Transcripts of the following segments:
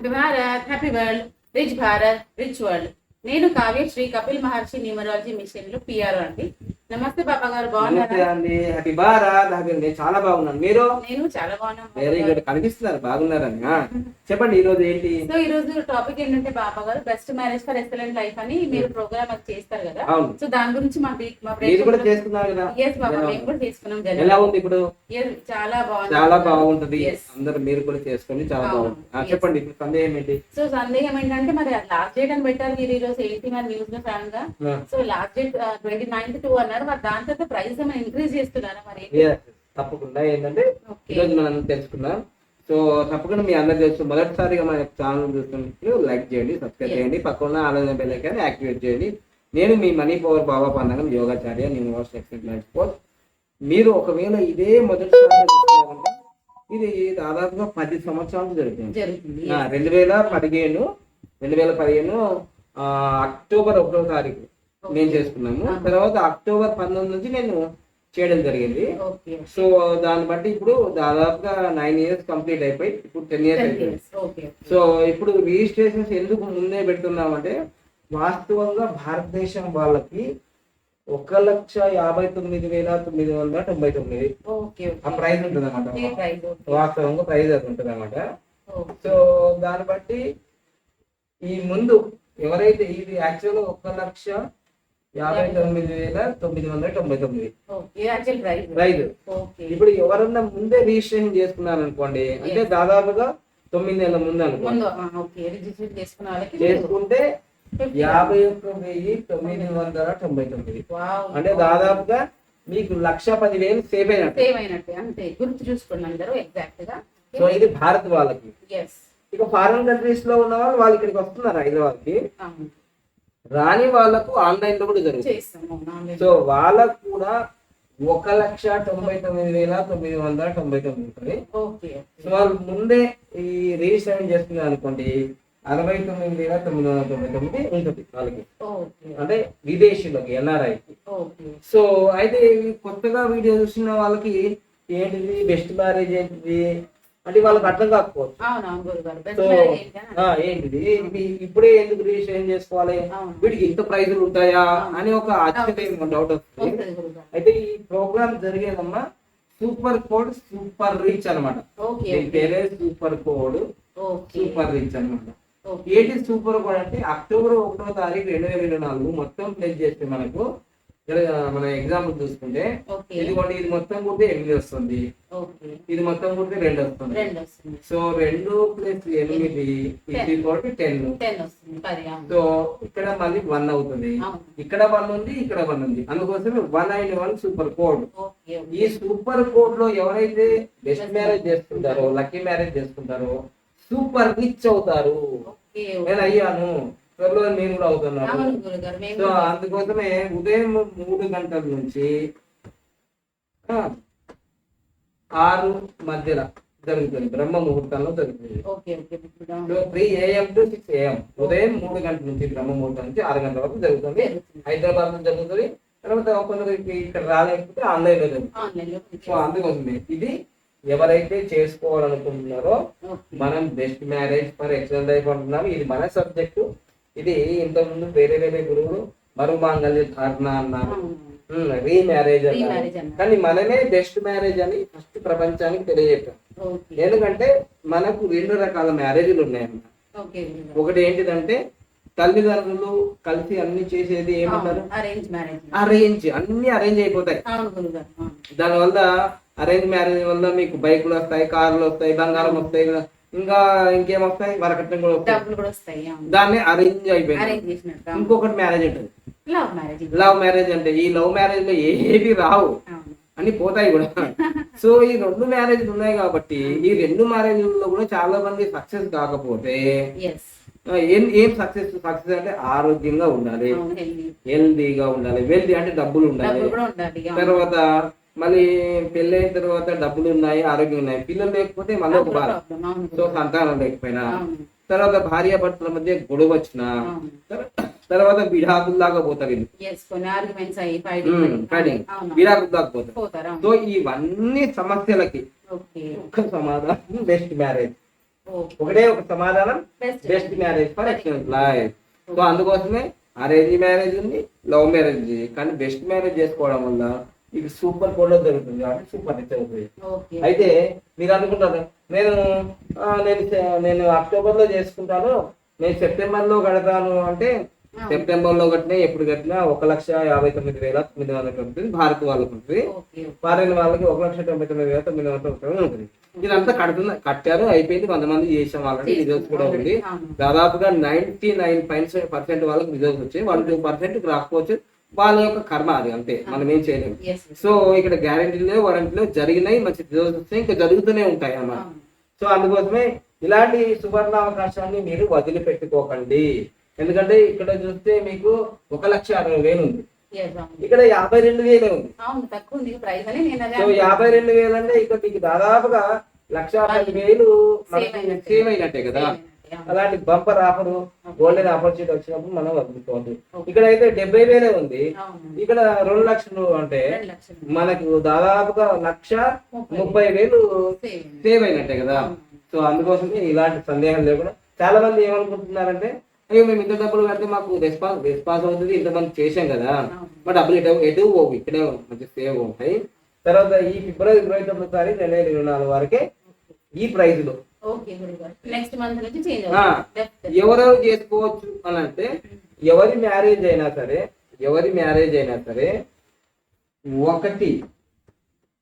Happy Bharat happy world rich Bharat rich world నేను Kavya Shri Kapil Maharshi numerology మిషన్లో PR అండి. నమస్తే పాప గారు నమస్తే బాగున్నారా అండి హ్యాపీ భారత్ హ్యాపీ నేను చాలా బాగున్నాను. మీరు? నేను చాలా బాగున్నాను వెరీ గుడ్ కనిపిస్తున్నారు బాగున్నారని చెప్పండి ఈ రోజు ఏంటి? సో ఈ రోజు టాపిక్ ఏంటంటే బాబా గారు best marriage for excellent life అని మీరు ప్రోగ్రామ్ అది చేస్తారు కదా. సో దాని గురించి మా మా మీరు కూడా చేసుకున్నారు కదా? ఎస్ బాబా మేము కూడా చేసుకున్నాం ఎలా ఉంది ఇప్పుడు? చాలా బాగుంది. చాలా బాగుంటది. అందరు మీరు కూడా చేసుకోండి చాలా. బాగుంది. చెప్పండి ఇప్పుడు సందేహం ఏంటి? సో సందేహం ఏంటంటే మరి లాస్ట్ డేట్ అని పెట్టారు మీరు ఈ రోజు ఎయిటీ మరి న్యూస్లో ఫ్యాన్గా? So last date twenty ninth two అన్నారు. మరి దాని తర్వాత ప్రైస్ ఏమైనా ఇంక్రీజ్ చేస్తున్నారా మరి. తప్పకుండా. ఏంటంటే ఈరోజు మనం తెలుసుకుందాం. సో తప్పకుండా మీ అందరు తెలుసు. మొదటిసారిగా మన ఛానల్ చూస్తున్నట్లు లైక్ చేయండి సబ్స్క్రైబ్. చేయండి. పక్కన ఆలోచన బెల్లైకాన్ని యాక్టివేట్ చేయండి. నేను మీ మనీ పవర్ బాబా పండగం యోగాచార్య ఎక్సలెంట్ స్పోర్ట్స్ మీరు ఒకవేళ ఇదే మొదటిసారి ఇది దాదాపుగా పది సంవత్సరాలు జరుగుతుంది రెండు వేల పదిహేను రెండు వేల పదిహేను అక్టోబర్ ఒకటో తారీఖు. నేను చేసుకున్నాము. తర్వాత అక్టోబర్ పంతొమ్మిది నుంచి నేను చేయడం జరిగింది. సో దాన్ని బట్టి ఇప్పుడు దాదాపుగా నైన్ ఇయర్స్ కంప్లీట్ అయిపోయి ఇప్పుడు టెన్ ఇయర్స్ అయిపోయింది. సో ఇప్పుడు రిజిస్ట్రేషన్స్ ఎందుకు ముందే పెడుతున్నామంటే వాస్తవంగా భారతదేశం వాళ్ళకి ఒక లక్ష యాభై తొమ్మిది వేల తొమ్మిది వందల తొంభై తొమ్మిది. ఓకే ఆ ప్రైస్ ఉంటుంది అనమాట వాస్తవంగా ప్రైస్ అది ఉంటుంది అనమాట సో దాన్ని బట్టి ఈ ముందు ఎవరైతే ఇది యాక్చువల్ ఒక లక్ష యాభై తొమ్మిది వేల తొమ్మిది వందల తొంభై తొమ్మిది. ఓకే ఇప్పుడు ఎవరన్నా ముందే రిజిస్ట్రేషన్ చేసుకున్నారు అనుకోండి అంటే దాదాపుగా తొమ్మిది నెలల ముందు అనుకోండి. చేసుకుంటే 50. యాభై ఒక్క వెయ్యి తొమ్మిది వందల తొంభై తొమ్మిది. అంటే దాదాపుగా మీకు లక్ష పదివేలు సేవ్ అయినట్టు. సేవ్ అయినట్టే అంతే గుర్తు చూసుకోండి అందరూ ఎగ్జాక్ట్గా. సో ఇది భారత్ వాళ్ళకి. ఇక ఫారిన్ కంట్రీస్లో ఉన్న వాళ్ళు వాళ్ళు ఇక్కడికి వస్తున్నారు హైదరాబాద్కి రాని వాళ్ళకు ఆన్లైన్లో కూడా జరుగుతుంది. సో వాళ్ళకు కూడా ఒక లక్ష తొంభై తొమ్మిది వేల తొమ్మిది వందల తొంభై తొమ్మిది ఉంటుంది. సో వాళ్ళు ముందే ఈ రిజిస్ట్రేషన్ చేసుకున్నారు అనుకోండి అరవై తొమ్మిది వేల తొమ్మిది వందల తొంభై తొమ్మిది ఉంటుంది వాళ్ళకి. అంటే విదేశీయులకి ఎన్ఆర్ఐకి సో అయితే కొత్తగా వీడియో చూసిన వాళ్ళకి ఏంటిది? బెస్ట్ మ్యారేజ్ ఏంటిది? అంటే వాళ్ళకి అర్థం కాకపోవచ్చు. ఏంటిది? ఇప్పుడే ఎందుకు రిజిస్ట్రేషన్ చేసుకోవాలి. వీటికి ఇంత ప్రైజులు ఉంటాయా అని ఒక ఆశ్చర్యం డౌట్ వస్తుంది. అయితే ఈ ప్రోగ్రామ్ జరిగేదమ్మా సూపర్ కోడ్ సూపర్ రీచ్ అనమాట పేరే సూపర్ కోడ్ సూపర్ రీచ్ అనమాట ఏంటి సూపర్ కోడ్ అంటే అక్టోబర్ ఒకటో తారీఖు రెండు వేల ఇరవై నాలుగు మొత్తం ప్లేస్ చేస్తే మనకు మన ఎగ్జాంపుల్ చూసుకుంటే ఇదిగోండి ఇది మొత్తం కుడితే ఎనిమిది వస్తుంది. ఇది మొత్తం కుడితే రెండు వస్తుంది. సో రెండు ప్లస్ ఎనిమిది ఇది కోటి టెన్ సో ఇక్కడ మళ్ళీ వన్ అవుతుంది. ఇక్కడ వన్ ఉంది ఇక్కడ వన్ ఉంది. అందుకోసమే one and one super code ఈ సూపర్ కోడ్లో ఎవరైతే బెస్ట్ మ్యారేజ్ చేసుకుంటారో లక్కీ మ్యారేజ్ చేసుకుంటారో సూపర్ రిచ్ అవుతారు. నేను అయ్యాను. త్వరలో నేను కూడా అవుతున్నాను సో అందుకోసమే ఉదయం మూడు గంటల నుంచి ఆరు మధ్యలో జరుగుతుంది. బ్రహ్మ ముహూర్తంలో జరుగుతుంది. So. Three AM to six AM ఉదయం మూడు గంటల నుంచి బ్రహ్మ ముహూర్తం నుంచి ఆరు గంటల వరకు జరుగుతుంది. హైదరాబాద్లో జరుగుతుంది. తర్వాత కొందరికి ఇక్కడ రాలేకపోతే ఆన్లైన్లో జరుగుతుంది. సో అందుకోసమే ఇది ఎవరైతే చేసుకోవాలనుకుంటున్నారో మనం best marriage for excellent life అంటున్నాం ఇది మన సబ్జెక్టు. ఇది ఇంతకుముందు వేరే వేరే గురువులు మరుమాంగల్య ధారణ అన్నారు. రీ మ్యారేజ్ అన్నారు. కానీ మనమే బెస్ట్ మ్యారేజ్ అని ఫస్ట్ ప్రపంచానికి తెలియజెప్పాం ఎందుకంటే మనకు రెండు రకాల మ్యారేజ్లు గురుగారు. ఒకటి ఏంటిదంటే తల్లిదండ్రులు కలిసి అన్ని చేసేది ఏమంటారు అరేంజ్ అన్ని అరేంజ్ అయిపోతాయి. దానివల్ల అరేంజ్ మ్యారేజ్ వల్ల మీకు బైకులు వస్తాయి కార్లు వస్తాయి బంగారం వస్తాయి ఇంకా ఇంకేం వస్తాయి? వరకట్నం కూడా వస్తాయి. డబ్బులు కూడా వస్తాయి అవును. దాన్ని అరేంజ్ అయిపోయింది. ఇంకొకటి మ్యారేజ్ ఉంటుంది. లవ్ మ్యారేజ్ లవ్ మ్యారేజ్ అంటే ఈ లవ్ మ్యారేజ్లో ఏవి రావు. అని పోతాయి కూడా. సో ఈ రెండు మ్యారేజ్లు ఉన్నాయి కాబట్టి ఈ రెండు మ్యారేజ్లలో కూడా చాలా మంది సక్సెస్ కాకపోతే ఏం ఏం సక్సెస్ సక్సెస్ అంటే ఆరోగ్యంగా ఉండాలి. హెల్దీగా ఉండాలి. వెల్దీ అంటే డబ్బులు ఉండాలి. తర్వాత మళ్ళీ పెళ్ళైన తర్వాత డబ్బులు ఉన్నాయి ఆరోగ్యం ఉన్నాయి పిల్లలు లేకపోతే మళ్ళీ ఒక బాధ. సో సంతానం లేకపోయినా. తర్వాత భార్య భర్తల మధ్య గొడవ వచ్చిన తర్వాత పోతారు ఉమ్, ఫైటింగ్ fighting. అవును విడాకుల్లాగా పోతారు. పోతారు సో ఇవన్నీ సమస్యలకి ఒక్క సమాధానం బెస్ట్ మ్యారేజ్ ఒకటే ఒక సమాధానం best marriage for excellent life so అందుకోసమే అరేంజ్ మ్యారేజ్ ఉంది లవ్ మ్యారేజ్ కానీ బెస్ట్ మ్యారేజ్ చేసుకోవడం వల్ల ఇది సూపర్ కోడ్ దొరుకుతుంది కాబట్టి సూపర్ ఓకే. అయితే మీరు అనుకుంటారు? నేను నేను నేను అక్టోబర్లో చేసుకుంటాను. నేను సెప్టెంబర్లో కడతాను అంటే సెప్టెంబర్లో కట్టినా ఎప్పుడు కట్టినా ఒక లక్ష యాభై తొమ్మిది వేల తొమ్మిది వందల ఉంటుంది భారత్ వాళ్ళకు ఉంటుంది. ఫారెన్ వాళ్ళకి ఒక లక్ష తొంభై తొమ్మిది వేల తొమ్మిది వందల తొంభై ఉంటుంది. ఇదంతా కడుతున్న కట్టారు అయిపోయింది. వంద మంది చేసాం వాళ్ళకి రిజల్ట్స్ కూడా ఉంది. దాదాపుగా నైన్టీ నైన్ పర్సెంట్ వాళ్ళకి రిజల్ట్స్ వచ్చాయి. వన్ టూ పర్సెంట్ రాకపోవచ్చు. వాళ్ళ యొక్క కర్మ అది అంతే. మనం ఏం చేయలేము సో ఇక్కడ గ్యారంటీలో వారంటీలో జరిగినాయి మంచి వస్తాయి ఇంకా జరుగుతూనే ఉంటాయి అన్నమాట. సో అందుకోసమే ఇలాంటి సువర్ణ అవకాశాన్ని మీరు వదిలిపెట్టుకోకండి. ఎందుకంటే ఇక్కడ చూస్తే మీకు ఒక లక్ష అరవై వేలు ఉంది. ఇక్కడ యాభై రెండు వేలే ఉంది. సో యాభై రెండు వేలు అంటే ఇక్కడ మీకు దాదాపుగా లక్ష పది వేలు. సేవ్ అయినట్టే. కదా. అలాంటి బంపర్ ఆఫర్ గోల్డెన్ ఆపర్చునిటీ వచ్చినప్పుడు మనం వదులుకోవాలి ఇక్కడ అయితే డెబ్బై వేలే ఉంది ఇక్కడ రెండు లక్షలు అంటే మనకు దాదాపుగా లక్ష ముప్పై వేలు సేవ్ అయినట్టే కదా. సో అందుకోసమే ఇలాంటి సందేహం లేకుండా చాలా మంది ఏమనుకుంటున్నారంటే అయ్యో మేము ఇంత డబ్బులు కడితే మాకు రెస్పాన్స్ రెస్పాన్స్ అవుతుంది ఇంతమంది చేసాం కదా. మా డబ్బులు ఎటు ఎటు పోవు ఇక్కడే మంచి సేవ్ ఉంటాయి. తర్వాత ఈ ఫిబ్రవరి ఇరవై తొమ్మిది తారీఖు రెండు వేల ఇరవై నాలుగు వరకే ఈ ప్రైజ్లో నెక్స్ట్ మంత్ నుంచి చేంజ్ ఆ, అవుతుంది. ఎవరెవరు చేసుకోవచ్చు అని అంటే ఎవరి మ్యారేజ్ అయినా సరే ఎవరి మ్యారేజ్ అయినా సరే ఒకటి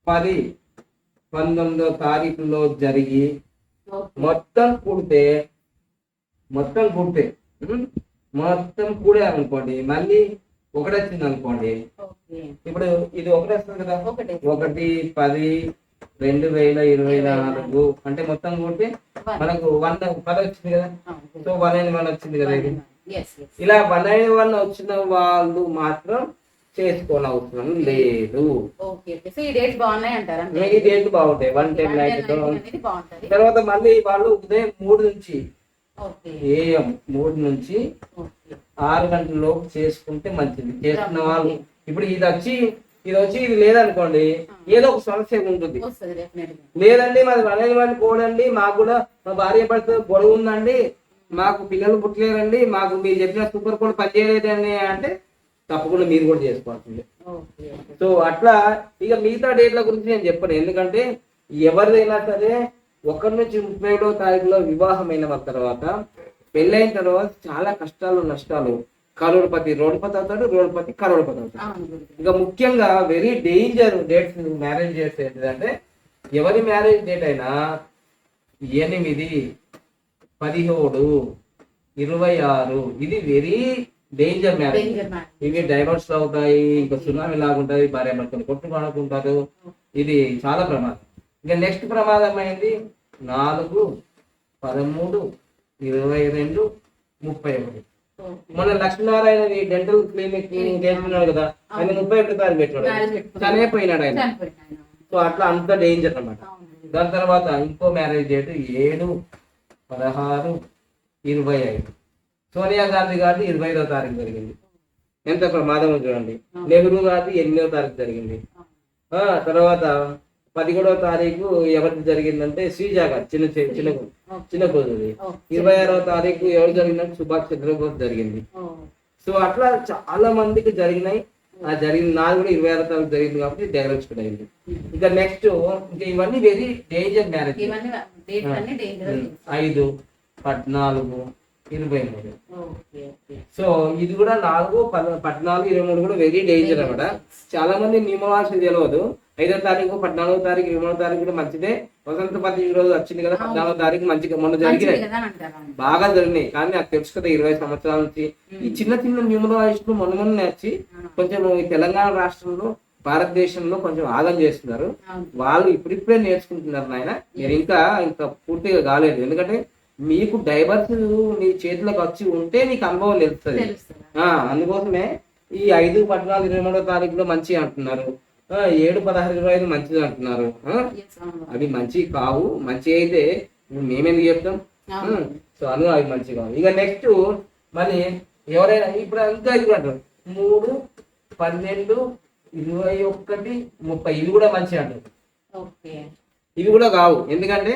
పది పంతొమ్మిదో తారీఖులో జరిగి మొత్తం కూడితే మొత్తం కూడితే? మొత్తం కూడారనుకోండి మళ్ళీ ఒకటి వచ్చింది అనుకోండి ఇప్పుడు ఇది ఒకటి వస్తుంది కదా ఒకటి పది రెండు వేల ఇరవై నాలుగు. అంటే మొత్తం కూడితే మనకు వన్ పది వచ్చింది కదా? సో వన్ అండ్ వన్ వచ్చింది కదా ఇది? ఇలా వన్ అండ్ వన్ వచ్చిన వాళ్ళు మాత్రం చేసుకోనవసరం లేదు. ఈ డేట్ బాగుంటాయి. వన్ టెన్ నైట్ తర్వాత మళ్ళీ వాళ్ళు ఉదయం మూడు నుంచి ఏఎం మూడు నుంచి ఆరు గంటల లోపు చేసుకుంటే మంచిది. చేసుకున్న వాళ్ళు ఇప్పుడు ఇది వచ్చి ఇది వచ్చి ఇది లేదనుకోండి ఏదో ఒక సమస్య ఉంటుంది లేదండి మాది వన్ వన్ కోడండి మాకు కూడా మా భార్య భర్త గొడవ ఉందండి మాకు పిల్లలు పుట్టలేరండి మాకు మీరు చెప్పిన సూపర్ కోడ్ పనిచేయలేదండి అంటే తప్పకుండా మీరు కూడా చేసుకోవాల్సిందే. సో అట్లా ఇక మిగతా డేట్ల గురించి నేను చెప్పను. ఎందుకంటే ఎవరిదైనా సరే ఒకరి నుంచి ముప్పై ఏడవ తారీఖులో వివాహమైన తర్వాత పెళ్ళైన తర్వాత చాలా కష్టాలు నష్టాలు కరోడ్పతి రోడ్పతి అవుతాడు రోడ్పతి కరోడ్పతి అవుతాడు. ఇంకా ముఖ్యంగా వెరీ డేంజర్ డేట్స్ మ్యారేజ్ చేస్తే ఏంటంటే ఎవరి మ్యారేజ్ డేట్ అయినా ఎనిమిది పదిహేడు ఇరవై ఆరు ఇది వెరీ డేంజర్ మ్యారేజ్. ఇవి డైవర్స్ అవుతాయి ఇంకా సునామీ లాగుంటది భార్య భర్తలు కొట్టుకొనుకుంటారు ఇది చాలా ప్రమాదం. ఇంకా నెక్స్ట్ ప్రమాదం అయింది నాలుగు పదమూడు ఇరవై రెండు ముప్పై ఒకటి. మన లక్ష్మీనారాయణ డెంటల్ క్లినిక్ చేస్తున్నాడు కదా ఆయన ముప్పై ఒకటి తారీఖు పెట్టాడు పెట్టుకున్నాడు చనిపోయినాడు ఆయన. సో అట్లా అంత డేంజర్ అన్నమాట. అవును దాని తర్వాత ఇంకో మ్యారేజ్ డేట్ ఏడు పదహారు ఇరవై ఐదు. సోనియా గాంధీ గారిది ఇరవై ఐదో తారీఖు జరిగింది. ఎంత ప్రమాదం చూడండి. నెహ్రూ గారిది ఎనిమిదో తారీఖు జరిగింది. ఆ తర్వాత పదిహేడవ తారీఖు ఎవరిది జరిగిందంటే శ్రీజ గారు చిన్న చిన్న చిన్న కూతురుది ఇరవై ఆరవ తారీఖు ఎవరు జరిగిందంటే సుభాష్ చంద్రబోస్ జరిగింది. సో అట్లా చాలా మందికి జరిగినాయి. ఆ జరిగిన నాది కూడా ఇరవై ఆరో తారీఖు జరిగింది కాబట్టి డైవర్స్ అయింది. ఇక నెక్స్ట్ ఇంకా ఇవన్నీ వెరీ డేంజర్ మ్యారేజ్ ఐదు పద్నాలుగు ఇరవై మూడు. సో ఇది కూడా నాలుగు పద- పద్నాలుగు ఇరవై మూడు కూడా వెరీ డేంజర్ అనమాట చాలా మంది నియమవాల్సి తెలియదు ఐదో తారీఖు పద్నాలుగో తారీఖు ఇరవై తారీఖు కూడా మంచిదే. వసంత పతి ఈ రోజు వచ్చింది కదా పద్నాలుగో తారీఖు మంచిగా మొన్న జరిగినాయి. బాగా జరిగినాయి. కానీ నాకు తెలుసు కదా ఇరవై సంవత్సరాల నుంచి. ఈ చిన్న చిన్న న్యూమరాలజిస్టులు మొన్న మొన్న వచ్చి కొంచెం ఈ తెలంగాణ రాష్ట్రంలో భారతదేశంలో కొంచెం ఆగం చేస్తున్నారు. వాళ్ళు ఇప్పుడిప్పుడే నేర్చుకుంటున్నారు నాయన. మీరు ఇంకా ఇంకా పూర్తిగా కాలేదు. ఎందుకంటే మీకు డైవర్స్ నీ చేతిలోకి వచ్చి ఉంటే నీకు అనుభవం తెలుస్తుంది. అందుకోసమే ఈ ఐదు పద్నాలుగు ఇరవై మూడో తారీఖులో మంచి అంటున్నారు. ఏడు పదహారు ఇరవై ఐదు మంచిది అంటున్నారు. అవి మంచి కావు మంచి అయితే మేమెందుకు చెప్తాం. సో అను అవి మంచి కావు. ఇక నెక్స్ట్ మళ్ళీ ఎవరైనా ఇప్పుడు ఇంకా ఇది అంటారు. మూడు పన్నెండు ఇరవై ఒకటి ముప్పై. ఇవి కూడా మంచి అంటారు. ఇవి కూడా కావు. ఎందుకంటే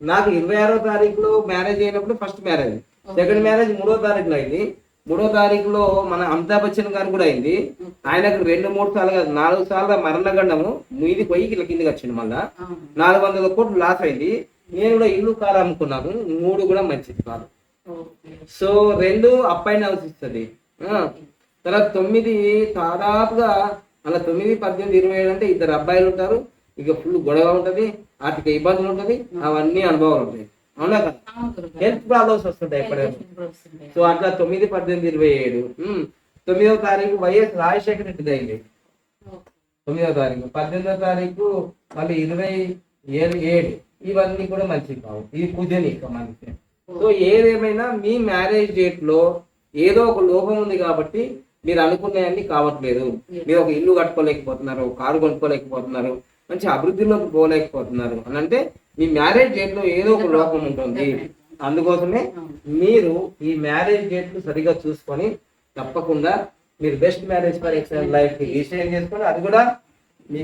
నాకు ఇరవై ఆరో తారీఖులో మ్యారేజ్ అయినప్పుడు ఫస్ట్ మ్యారేజ్ సెకండ్ మ్యారేజ్ మూడో తారీఖులో అయింది. మూడో తారీఖులో మన అమితాబ్ బచ్చన్ గారు కూడా అయింది. ఆయనకు రెండు మూడు సార్లు కాదు నాలుగు సార్లు మరణగండము మీది పోయి ఇట్లా కిందకి వచ్చింది మళ్ళా. నాలుగు వందల కోట్లు లాస్ అయింది. నేను కూడా ఇల్లు కారు అమ్ముకున్నాను. మూడు కూడా మంచిది కాదు. సో రెండు అప్ అండ్ డౌన్స్ ఇస్తుంది. ఆ, తర్వాత తొమ్మిది దాదాపుగా అలా తొమ్మిది పద్దెనిమిది ఇరవై ఏడు అంటే ఇద్దరు అబ్బాయిలు ఉంటారు. ఇక ఫుల్ గొడవ ఉంటది. ఆర్థిక ఇబ్బందులు ఉంటది. అవన్నీ అనుభవాలు ఉంటాయి. అవునా కదా. హెల్త్ ప్రాబ్లమ్స్ వస్తుంటాయి ఎప్పుడైనా. సో అట్లా తొమ్మిది పద్దెనిమిది ఇరవై ఏడు ఉమ్, తొమ్మిదవ తారీఖు వైఎస్ రాజశేఖర రెడ్డి అయింది ఓకే. తొమ్మిదవ తారీఖు పద్దెనిమిదవ తారీఖు మళ్ళీ ఇరవై ఏడు ఏడు. ఇవన్నీ కూడా మంచివి కావు. ఇది ఇక మంచి సో ఏదేమైనా మీ మ్యారేజ్ డేట్లో ఏదో ఒక లోపం ఉంది కాబట్టి మీరు అనుకునేవన్నీ కావట్లేదు. మీరు ఒక ఇల్లు కట్టుకోలేకపోతున్నారు ఒక కారు కొనుక్కోలేకపోతున్నారు మంచి అభివృద్ధిలోకి పోలేకపోతున్నారు. అని అంటే మీ మ్యారేజ్ డేట్లో ఏదో ఒక లోపం ఉంటుంది. అందుకోసమే. మీరు ఈ మ్యారేజ్ డేట్ సరిగా చూసుకొని తప్పకుండా మీరు బెస్ట్ మ్యారేజ్ ఫర్ ఎక్సలెంట్ లైఫ్కి రిజిస్ట్రేషన్ చేసుకొని అది కూడా మీ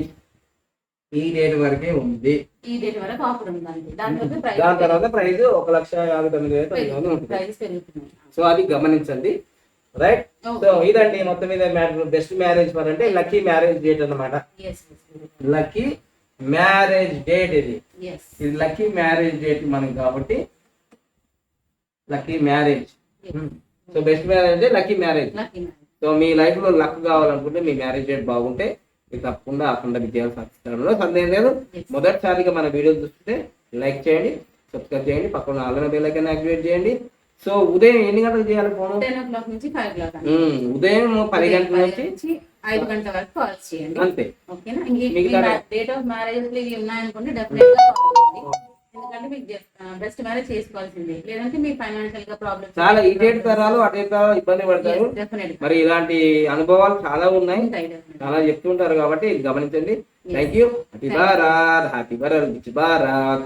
ఈ డేట్ వరకే ఉంది. ఈ డేట్ వరకు ఆఫర్ ఉందండి. దాని తర్వాత ప్రైస్ ఒక లక్ష యాభై తొమ్మిది వేల తొమ్మిది వందలు ఉంటుంది. సో అది గమనించండి. రైట్ సో ఇదండి మొత్తం మీద బెస్ట్ మ్యారేజ్ ఫర్ అంటే లక్కీ మ్యారేజ్ డేట్ అన్నమాట. ఎస్ లక్కీ మ్యారేజ్ డేట్ ఇది. ఇది లక్కీ మ్యారేజ్ డేట్ మనకి కాబట్టి lucky marriage so best marriage అంటే లక్కీ మ్యారేజ్ సో మీ లైఫ్లో లక్ కావాలనుకుంటే మీ మ్యారేజ్ డేట్ బాగుంటే మీరు తప్పకుండా అఖండ విజయాలు సాధించడంలో సందేహం లేదు. మొదటిసారిగా మన వీడియో చూస్తే లైక్ చేయండి సబ్స్క్రైబ్ చేయండి పక్కన ఆల్రెడీ బెల్ ఐకాన్ యాక్టివేట్ చేయండి. సో ఉదయం ఎన్ని గంటలకు చేయాలి ఫోన్? క్లాక్ ఉదయం పది గంటల నుంచి ఐదు గంటల వరకు కాల్ చేయండి. అంతే. ఓకేనా? డేట్ ఆఫ్ మ్యారేజ్ ఇవి ఉన్నాయనుకోండి డెఫినెట్గా కాల్ చేయండి. ఎందుకంటే మీకు బెస్ట్ మ్యారేజ్ చేసుకోవాల్సిందే. లేదంటే మీ ఫైనాన్షియల్గా ప్రాబ్లమ్ చాలా ఇటేట్ తరాలు ఇబ్బంది పడతారు. మరి ఇలాంటి అనుభవాలు చాలా ఉన్నాయి. చాలా చెప్తుంటారు కాబట్టి గమనించండి. Thank you happy Bharat happy Bharat rich Bharat